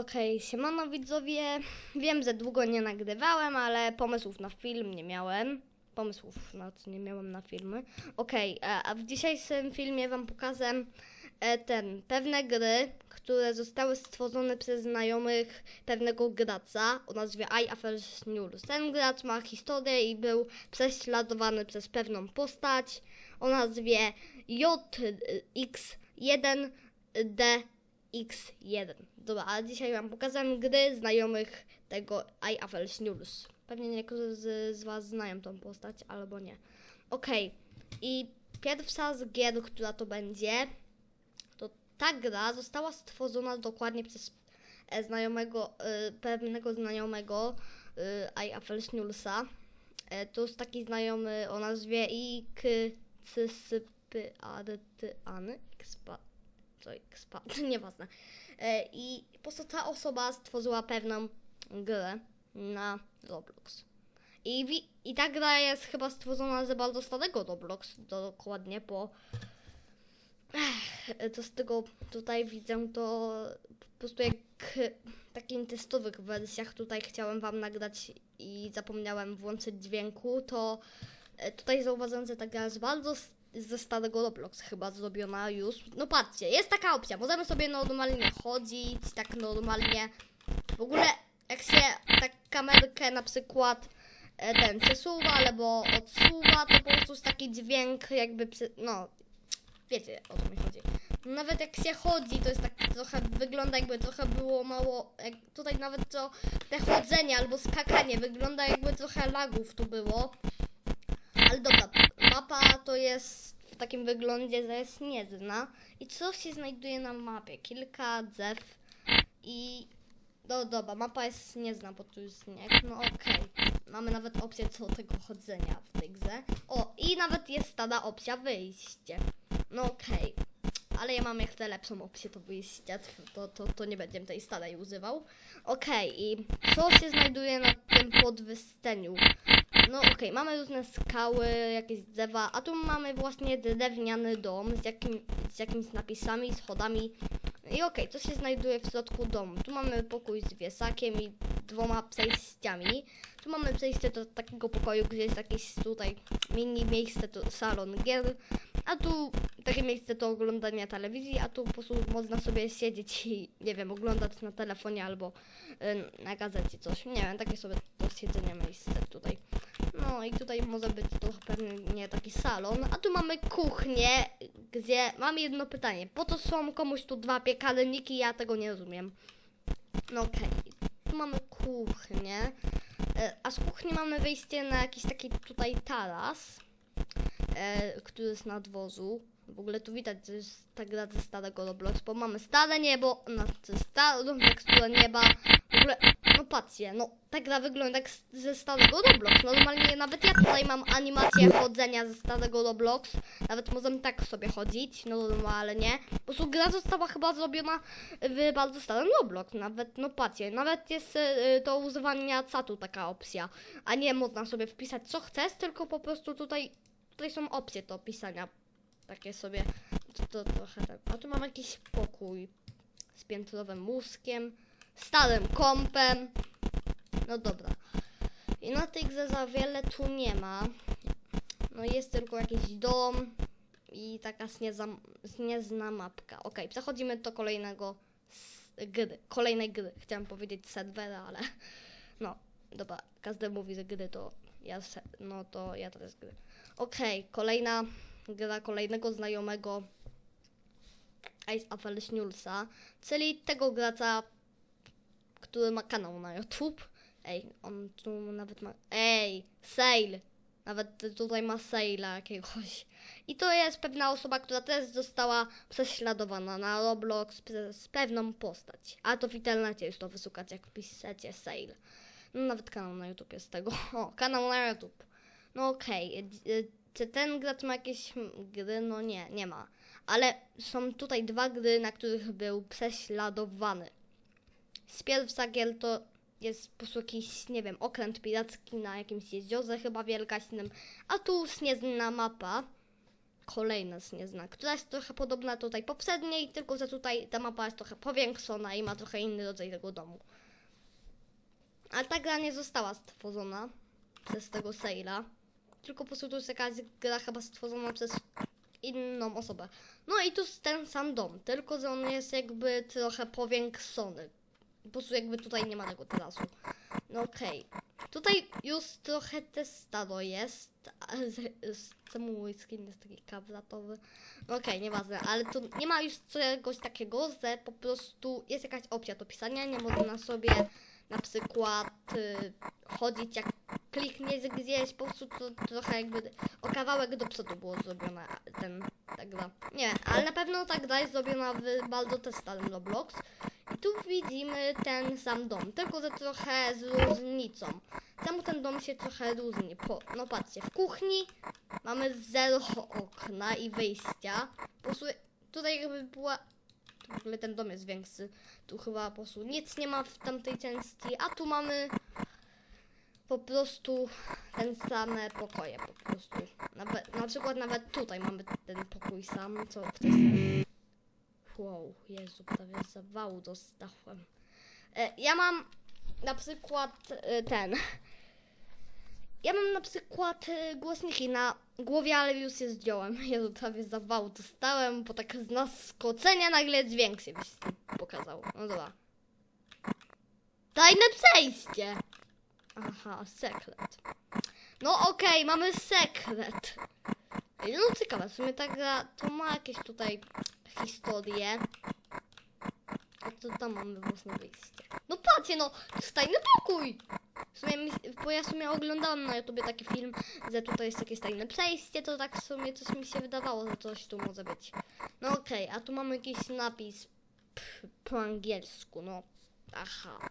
Okej, siemano widzowie. Wiem, że długo nie nagrywałem, ale pomysłów na film nie miałem. Pomysłów na co nie miałem na filmy. Okej, a, a w dzisiejszym filmie wam pokażę e, ten, pewne gry, które zostały stworzone przez znajomych pewnego gracza o nazwie I Affairs News. Ten gracz ma historię i był prześladowany przez pewną postać o nazwie JX1DX1. Dobra, a dzisiaj wam pokażę gry znajomych tego I Affairs News. Pewnie niektórzy z, z was znają tą postać, albo nie. Okej, i pierwsza z gier, która to będzie, to ta gra została stworzona dokładnie przez e, znajomego, e, pewnego znajomego e, I Affairs Newsa. E, to jest taki znajomy o nazwie Iksysypyany, Xpa, co Xpa, nieważne. E, I po prostu ta osoba stworzyła pewną grę na Roblox. I, I ta gra jest chyba stworzona z bardzo starego Roblox, dokładnie. Ech, to z tego tutaj widzę, to po prostu jak w takim testowych wersjach tutaj chciałem wam nagrać i zapomniałem włączyć dźwięku, to e, tutaj zauważyłem, że ta gra jest bardzo ze starego Roblox chyba zrobiona już. No patrzcie, jest taka opcja, możemy sobie normalnie chodzić, tak normalnie. W ogóle jak się tak kamerkę na przykład e, ten przesuwa albo odsuwa, to po prostu jest taki dźwięk jakby, no wiecie o co mi chodzi. Nawet jak się chodzi, to jest tak trochę, wygląda jakby trochę było mało, tutaj nawet to te chodzenie albo skakanie, wygląda jakby trochę lagów tu było. Mapa to jest w takim wyglądzie, że jest niezna. I co się znajduje na mapie? Kilka drzew i... No dobra, mapa jest niezna, bo tu jest śnieg. No okej. Mamy nawet opcję co tego chodzenia w tej grze. O, i nawet jest tada opcja wyjście. No okej. Ale ja mam jeszcze lepszą opcję to wyjścia, to, to, to nie będę tej starej używał. Okej, i co się znajduje na tym podwysteniu? No okej, mamy różne skały, jakieś drzewa, a tu mamy właśnie drewniany dom z, jakim, z jakimiś napisami, schodami. I okej, co się znajduje w środku domu? Tu mamy pokój z wiesakiem i dwoma przejściami. Tu mamy przejście do takiego pokoju, gdzie jest jakieś tutaj mini miejsce, to salon gier. A tu takie miejsce do oglądania telewizji, a tu po prostu można sobie siedzieć i nie wiem, oglądać na telefonie albo y, na gazecie coś. Nie wiem, takie sobie do siedzenia miejsce tutaj. No i tutaj może być to pewnie taki salon. A tu mamy kuchnię, gdzie mam jedno pytanie. Po to są komuś tu dwa piekarniki? Ja tego nie rozumiem. No okej. Tu mamy kuchnię. E, A z kuchni mamy wyjście na jakiś taki tutaj taras, e, który jest na dworzu. W ogóle tu widać, że jest ta gra ze starego Roblox, bo mamy stare niebo, znaczy starą teksturę nieba. W ogóle, no ta gra wygląda jak ze starego Roblox. Normalnie nawet ja tutaj mam animację chodzenia ze starego Roblox. Nawet możemy tak sobie chodzić, no normalnie. Po prostu gra została chyba zrobiona w bardzo starym Roblox. Nawet, no patrzcie, nawet jest y, do używania czatu taka opcja. A nie można sobie wpisać co chcesz, tylko po prostu tutaj, tutaj są opcje do pisania. Takie sobie, to, to trochę tak. A tu mam jakiś pokój z piętrowym łóżkiem, starym kąpem. No dobra. I na tej grze za wiele tu nie ma. No jest tylko jakiś dom i taka zniezna mapka. Okej, przechodzimy do kolejnego gry. Kolejnej gry. Chciałam powiedzieć serwera, ale no, dobra. Każdy mówi, że gry to ja, se- no to ja teraz gry. Okej, kolejna gra kolejnego znajomego Ice Affairs Newsa, czyli tego gracza, który ma kanał na YouTube. Ej, on tu nawet ma. Ej, sale! Nawet tutaj ma sale'a jakiegoś. I to jest pewna osoba, która też została prześladowana na Roblox przez pewną postać. A to w internecie już to wyszukać, jak piszecie sale. No nawet kanał na YouTube jest tego. O, kanał na YouTube. No okej. d- y, Czy ten gracz ma jakieś gry? No nie, nie ma. Ale są tutaj dwa gry, na których był prześladowany. Z pierwsza gier to jest po prostu jakiś, nie wiem, okręt piracki na jakimś jeziorze chyba wielkaśnym, a tu jest niezna mapa, kolejna znieznana, która jest trochę podobna do tej poprzedniej, tylko że tutaj ta mapa jest trochę powiększona i ma trochę inny rodzaj tego domu. Ale ta gra nie została stworzona przez tego Saila, tylko po prostu to jest jakaś gra chyba stworzona przez inną osobę. No i tu jest ten sam dom, tylko że on jest jakby trochę powiększony. Po prostu jakby tutaj nie ma tego terasu. No okej. Tutaj już trochę te stado jest. Czemu mój skin jest taki kwadratowy? No okej, nieważne, ale tu nie ma już czegoś takiego, że po prostu jest jakaś opcja do pisania, nie można sobie na przykład y, chodzić jak klikniesz gdzieś, po prostu to trochę jakby o kawałek do przodu było zrobiona ten, ta gra. Nie, ale na pewno ta gra jest zrobiona w bardzo też starym Roblox. Tu widzimy ten sam dom, tylko że trochę z różnicą. Czemu ten dom się trochę różni? Po, no patrzcie, w kuchni mamy zero okna i wyjścia. Po prostu tutaj jakby była... Tu w ogóle ten dom jest większy. Tu chyba po prostu nic nie ma w tamtej części, a tu mamy po prostu ten same pokoje po prostu. Nawet, na przykład nawet tutaj mamy ten pokój sam, co w tej Wow, Jezu, prawie zawału dostałem. E, ja mam na przykład e, ten. Ja mam na przykład e, głośniki na głowie, ale już je zdjąłem. Jezu, prawie zawału dostałem, bo tak z naskoczenia nagle dźwięk się pokazał. No dobra. Tajne przejście! Aha, sekret. No okej, mamy sekret. No ciekawe, w sumie ta gra to ma jakieś tutaj historię. A to tam mamy własne wyjście. No patrzcie, no, to jest tajny pokój! W sumie, mi, bo ja w sumie oglądałam na YouTubie taki film, że tutaj jest jakieś tajne przejście, to tak w sumie coś mi się wydawało, że coś tu może być. No okej, a tu mamy jakiś napis po angielsku, no. Aha.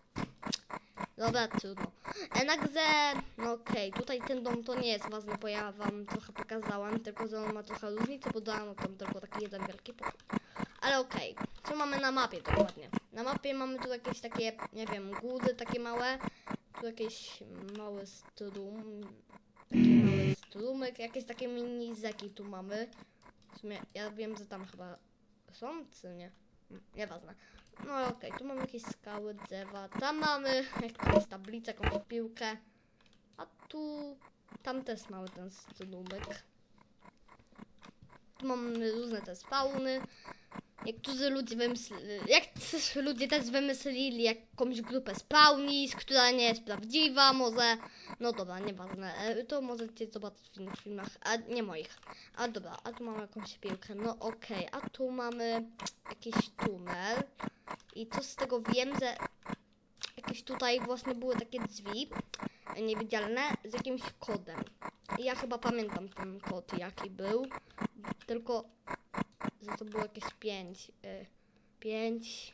Dobra, trudno. Jednakże, no okej, tutaj ten dom to nie jest ważny, bo ja wam trochę pokazałam, tylko że on ma trochę różnicy, bo dałam tam tylko taki jeden wielki pokój. Ale okej, co mamy na mapie dokładnie? Na mapie mamy tu jakieś takie, nie wiem, góry takie małe, tu jakieś małe strum, taki mały strumyk, jakieś takie mini rzeki tu mamy. W sumie, ja wiem, że tam chyba są, czy nie? Hmm, Nieważne. Tu mamy jakieś skały, drzewa, tam mamy jakąś tablicę, jakąś piłkę, a tu, tam też mamy ten strumyk. Tu mamy różne te spawny. Niektórzy ludzie wymyślili, jak ludzie też wymyślili jakąś grupę spawnis, która nie jest prawdziwa, może, no dobra, nieważne, e, to możecie zobaczyć w innych filmach, a nie moich. A dobra, a tu mamy jakąś piłkę, no okej, a tu mamy jakiś tunel i co z tego wiem, że jakieś tutaj właśnie były takie drzwi e, niewidzialne z jakimś kodem. I ja chyba pamiętam ten kod, jaki był, tylko że to było jakieś 5. 5.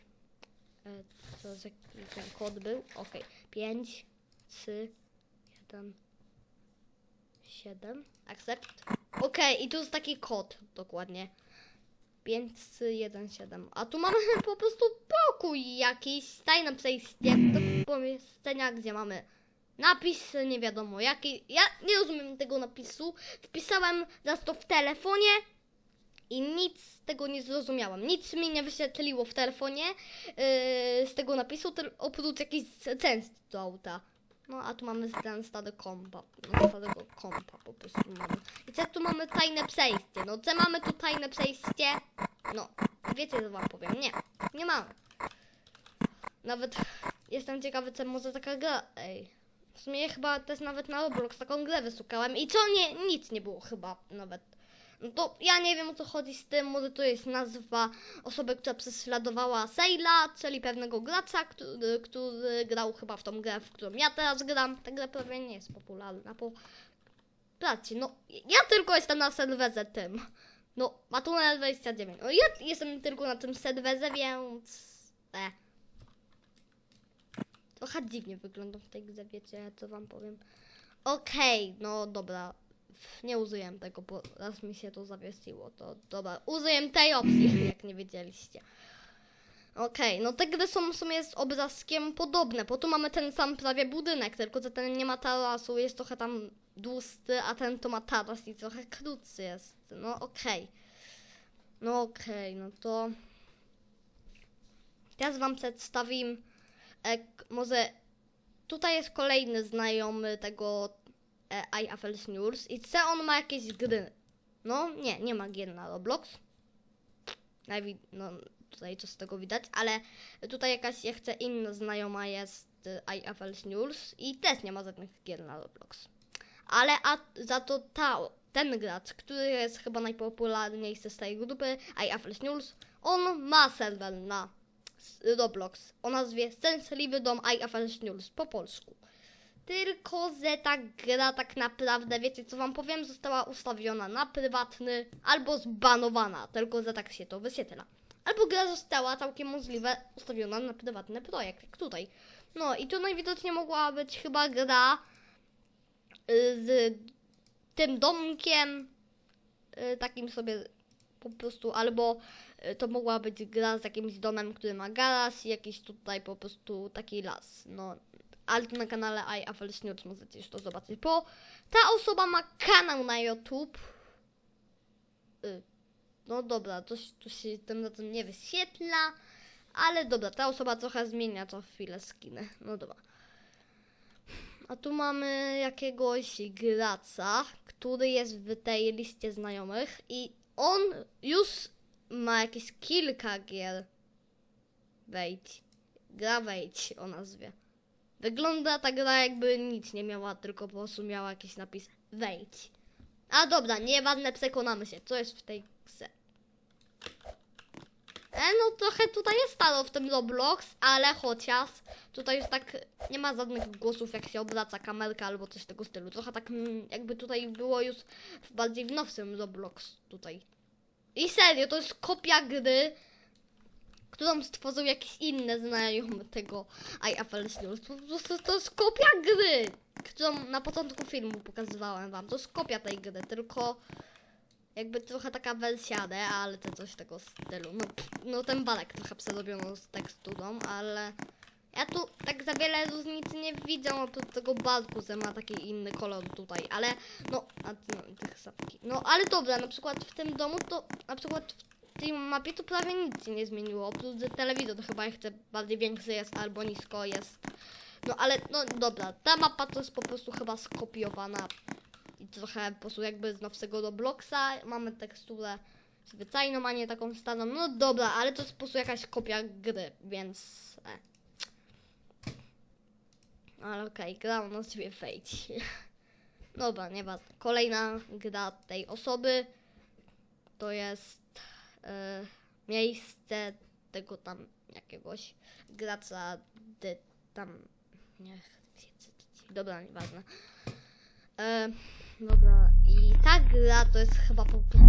Co za ten kod był? Ok. 5, 3, 1, 7. Accept. Ok, i tu jest taki kod dokładnie. 5, 3, 1, 7. A tu mamy po prostu pokój jakiś. Tajne przejście do pomieszczenia, gdzie mamy napis, nie wiadomo jaki. Ja nie rozumiem tego napisu. Wpisałem raz to w telefonie i nic z tego nie zrozumiałam. Nic mi nie wyświetliło w telefonie yy, z tego napisu, oprócz jakichś części do auta. No a tu mamy ten stary kompa. No starego kompa po prostu mamy. I co tu mamy tajne przejście? No co mamy tu tajne przejście? No, wiecie co wam powiem? Nie, nie mamy. Nawet jestem ciekawy, co może taka gra. Ej. W sumie chyba też nawet na Roblox taką grę wysukałem i co nie, nic nie było chyba nawet. No to ja nie wiem o co chodzi z tym, może to jest nazwa osoby, która prześladowała Saila, czyli pewnego gracza, który, który grał chyba w tą grę, w którą ja teraz gram. Ta gra prawie nie jest popularna, bo patrzcie, no ja tylko jestem na serwerze tym. No, ma tunel 29. No ja jestem tylko na tym serwerze, więc... E. Trochę dziwnie wyglądam w tej grze, wiecie, co wam powiem. Okej, no dobra. Nie użyłem tego, bo raz mi się to zawiesiło. To dobra, użyłem tej opcji, jak nie wiedzieliście. Okej, no te gry są w sumie z obrazkiem podobne, bo tu mamy ten sam prawie budynek, tylko że ten nie ma tarasu, jest trochę tam dłusty, a ten to ma taras i trochę krótszy jest. No okej. No okej, no to... Teraz wam przedstawię, e, może tutaj jest kolejny znajomy tego e, iAffles News i co on ma jakieś gry? No nie, nie ma gier na Roblox. Najwi- no tutaj co z tego widać, ale tutaj jakaś jeszcze inna znajoma jest y, iAffles News i też nie ma żadnych gier na Roblox. Ale a za to ta, ten gracz, który jest chyba najpopularniejszy z tej grupy, iAffles News, on ma serwer na Roblox o nazwie Szczęśliwy Dom iAffles News po polsku. Tylko, że ta gra tak naprawdę, wiecie co wam powiem, została ustawiona na prywatny albo zbanowana, tylko, że tak się to wyświetla. Albo gra została całkiem możliwe ustawiona na prywatny projekt, jak tutaj. No i tu najwidoczniej mogła być chyba gra y, z tym domkiem, y, takim sobie po prostu, albo y, to mogła być gra z jakimś domem, który ma garaż i jakiś tutaj po prostu taki las. No, ale tu na kanale iAffles News możecie już to zobaczyć, bo ta osoba ma kanał na YouTube. Y, no dobra, coś tu się tym razem nie wyświetla, ale dobra, ta osoba trochę zmienia co chwilę skiny. No dobra. A tu mamy jakiegoś graca, który jest w tej liście znajomych i on już ma jakieś kilka gier. Wejdź. Gra wejdź o nazwie. Wygląda ta gra jakby nic nie miała, tylko po prostu miała jakiś napis wejdź. A dobra, nieważne, przekonamy się, co jest w tej grze. E, no trochę tutaj jest staro w tym Roblox, ale chociaż tutaj już tak nie ma żadnych głosów, jak się obraca kamerka albo coś tego stylu. Trochę tak mm, jakby tutaj było już w bardziej w nowszym Roblox tutaj. I serio, to jest kopia gry, którą stworzył jakiś inny znajomy tego iAffles News. Po prostu to jest kopia gry, którą na początku filmu pokazywałem wam. To jest kopia tej gry, tylko jakby trochę taka wersja, D, ale to coś tego stylu. No, no ten balek trochę przerobiono z teksturą, ale ja tu tak za wiele różnicy nie widzę oprócz tego balku, że ma taki inny kolor tutaj, ale no, a, no tych sapki. No ale dobra, na przykład w tym domu to, na przykład w tej mapie to prawie nic się nie zmieniło, oprócz że telewizor to chyba jeszcze bardziej większy jest albo nisko jest. No ale no dobra, ta mapa to jest po prostu chyba skopiowana i trochę po prostu jakby z nowszego Robloxa. Mamy teksturę zwyczajną, a nie taką starą. No dobra, ale to jest po prostu jakaś kopia gry, więc... E. Ale okej, gra na siebie wejdź. Dobra, nieważne. Kolejna gra tej osoby to jest miejsce tego tam jakiegoś gracza, de, tam nie dobra, nieważne. E, dobra, i ta gra to jest chyba po prostu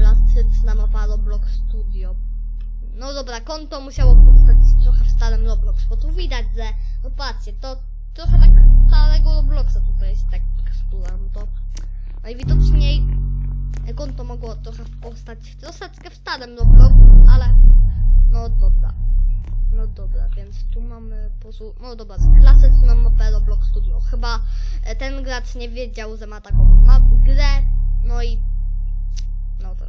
klasyczna mapa Roblox Studio. No dobra, konto musiało powstać trochę w starym Roblox, bo tu widać, że, no patrzcie, to trochę tak starego Robloxa tutaj jest tak tekstura, no to najwidoczniej konto mogło trochę powstać troszeczkę starym Roblox, ale no dobra. No dobra, więc tu mamy pozu... No dobra, klasyczną mapę Roblox Studio. Chyba e, ten gracz nie wiedział, że ma taką ma grę, no i... No to...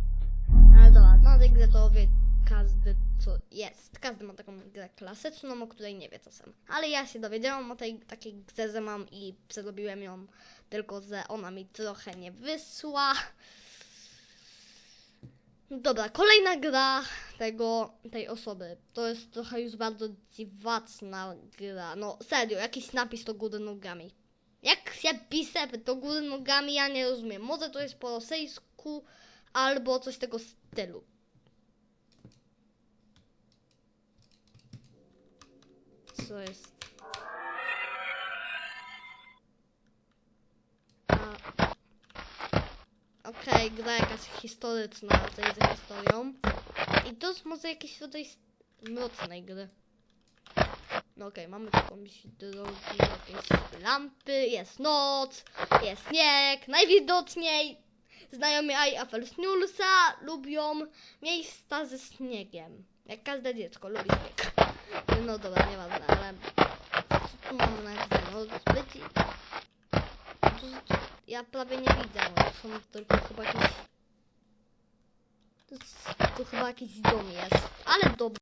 Ale dobra, na tej grze to wie każdy, co jest. Każdy ma taką grę klasyczną, o której nie wie co sam. Ale ja się dowiedziałam o tej takiej grze, że mam i przerobiłem ją, tylko że ona mi trochę nie wysła. Dobra, kolejna gra tego, tej osoby. To jest trochę już bardzo dziwaczna gra. No serio, jakiś napis do góry nogami. Jak się pisze do góry nogami, ja nie rozumiem. Może to jest po rosyjsku, albo coś tego stylu. Co jest? Okej, gra jakaś historyczna, to jest za historią. I to jest może jakiś rodzaj mrocznej gry. No okej, mamy jakąś drogi, jakieś lampy, jest noc, jest śnieg, najwidoczniej znajomi iAffles Newsa lubią miejsca ze śniegiem. Jak każde dziecko lubi śnieg. No dobra, nieważne, ale co tu mam na górze? No zbyt... Ja prawie nie widzę, bo są tylko chyba jakieś... Tu, tu chyba jakiś dom jest, ale dobra.